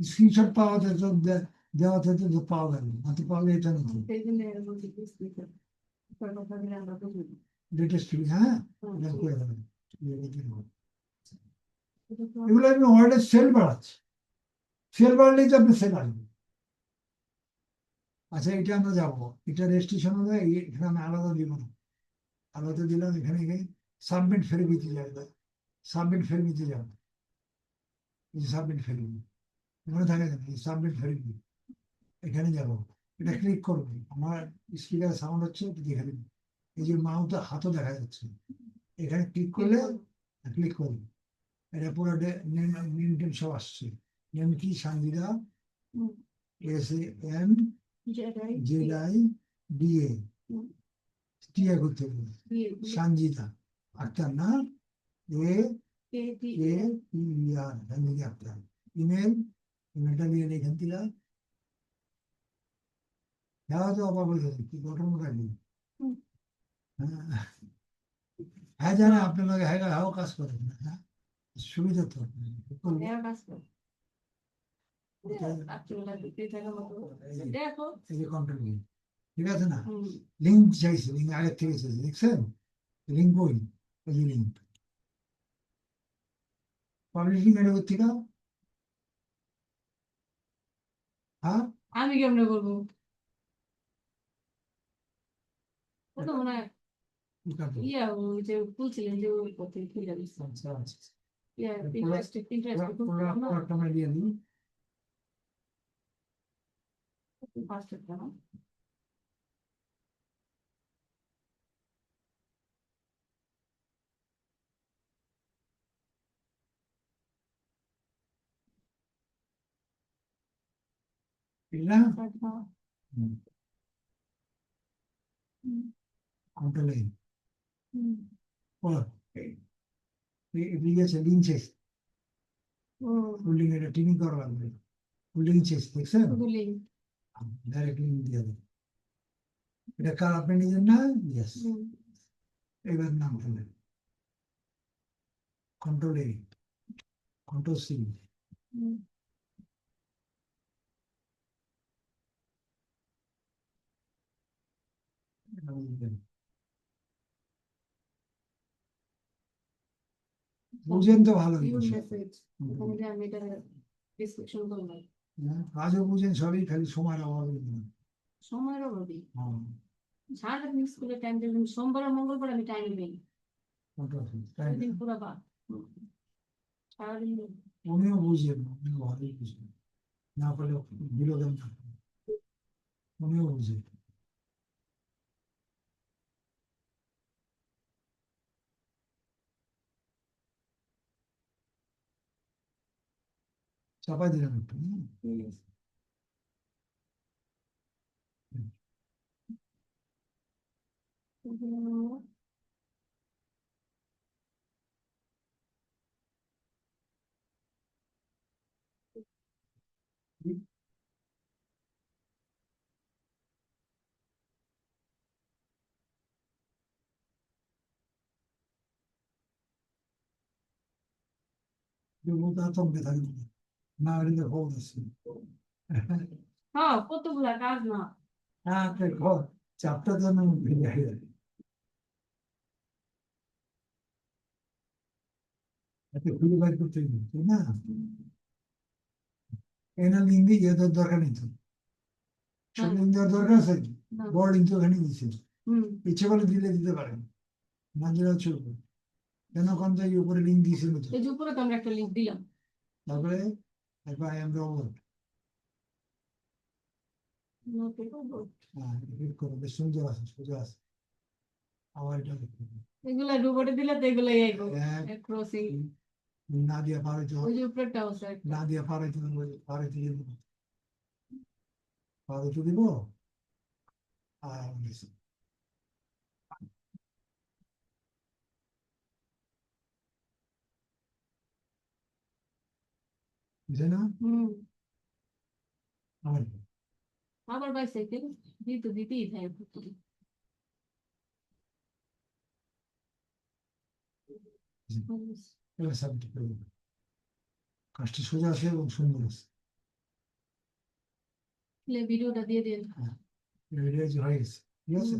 Screenshot পাওয়াতে তো দে- দেওয়াতে তো পাওয়া গেল না তো পাওয়া এটা না। লেটেস্ট হ্যাঁ? করে দেবেন। এগুলো আপনি ওয়ার্ডের সেল বাড়াচ্ছে। সেল বাড়লেই তো আপনি সেল আসবে আচ্ছা এটা আমরা যাব। এটা রেজিস্ট্রেশন হবে এখানে আমি আলাদা দিব না। আলাদা দিলাম এখানে গিয়ে সাবমিট ফেরে দিতে যাবে। সাবমিট ফেরে দিতে যাবে। সাবমিট ফেরে এখানে থাকে সাবমিট এখানে এটা ক্লিক করব। আমার স্পিকার সাউন্ড হচ্ছে এই যে হাতও দেখা যাচ্ছে। এখানে ক্লিক করলে ক্লিক করুন এটা পুরো নেম সব আসছে। নেম কি? এস এন যেটাই জেড আই এ হুম। টিয়া করতে হবে। সানজিদা। আক্তার না? A A P R Sanjida Akter. Email দিয়ে এখান থেকে হ্যাঁ তো অবাক হয়ে কি ঘটনা হুম। হ্যাঁ। হ্যাঁ জানে আপনার লগে হ্যাঁ হ্যাঁ কাজ করেন না হ্যাঁ সুবিধা তো করব। দেওয়ার কাজ করো। ওটা- রাত্রিবেলা ঢুকে থাকার মতো। এই যে- দেখো এই যে কন্ট্রোল ঠিক আছে না? লিঙ্ক চাইছে লিঙ্ক আগের থেকে চাইছে দেখছেন? লিঙ্ক যে লিঙ্ক পাবলিশিং এর থেকে হ্যাঁ আমি কেমনে করব ও তো মনে হয় কি করব? ইয়া ওই যে খুলছিলেন যে ওই পথে খুলে দিচ্ছে আচ্ছা আচ্ছা। ইয়া পুরো- ইন্টারেস্ট ইন্টারেস্ট পুরো- পুরো- পুরোটা আমরা দিয়ে দিই। ফার্স্ট একটা না ঠিক না আচ্ছা হুম, হুম, কন্ট্রোল এই হুম। বলো এদিকে আছে লিঙ্ক চাইছে ও ফুলিং এটা টিনিং করা লাগবে ফুলিং চাইছে দেখছেন শুধু লিঙ্ক ডাইরেক্ট লিঙ্ক দিয়ে দেবে এটা কার আপনি নিজের না ইয়েস এবার নাম ফেলেন কন্ট্রোল এ কন্ট্রোল সি বুঝেন তো ভালো ইউর মেসেজ ওখানে যে আমি এটা ডিসক্রিপশন করলাম। কাজও বুঝেন সবই খালি সময়ের অভাবে সময়ের অভাবে। হ্যাঁ, সারাটা স্কুলে টাইম দেবেন সোমবার আর মঙ্গলবার আমি টাইম নেই। না? দিন পুরো বাদ। সারাদিন নেই। উনিও বুঝেন উনিও ভালোই বুঝেন। না পারলে বিনোদন না। উনিও বুঝেন। 잡아야 되잖아요. 음. 음. 이거 다 정비당입니다. না। না হলে খবর আছে হ্যাঁ কতগুলা কাজ না হ্যাঁ খবর চাপটা যেন ভেঙে হয়ে যাবে এত খুঁজে বাইর করতে তাই না এনার ইয়ে দেওয়ার দরকার নেই তো লিঙ্ক দেওয়ার দরকার আছে না। বড় তো ওখানে হুম ইচ্ছে করলে দিলে দিতে পারেন না দিলেও চলবে কেন কোন জায়গায় উপরে লিঙ্ক দিয়েছিল তো উপরে তো আমরা একটা লিঙ্ক দিলাম তারপরে একবার I am robot Okay, robot। হ্যাঁ ক্লিক করো বেশ সোজা আছে সোজা আছে আবার এটা লিখতে হবে। এগুলা রোবটে দিলে তো এগুলাই আইবো এক ক্রসিং না দিয়ে পারে তো ওই যে উপরেরটা আছে একটা। না দিয়ে পারে তো পারে তো দিব পারে তো দিব আর নিচে। বুঝে না আবার আবার বাইসাইকেল দিতে দিতেই থাকে এবার সাবমিট করে কাজটি সোজা আছে এবং সুন্দর আছে। ভিডিওটা দিয়ে দিন। ভিডিও হয়ে গেছে ঠিক আছে?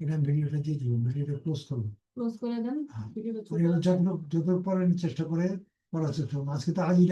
এটা ভিডিওটা দিয়ে দিব ভিডিওটা ক্লোজ করব। ক্লোজ করে দেন। হ্যাঁ। যত চেষ্টা করে পড়ার চেষ্টা আজকে তো আজই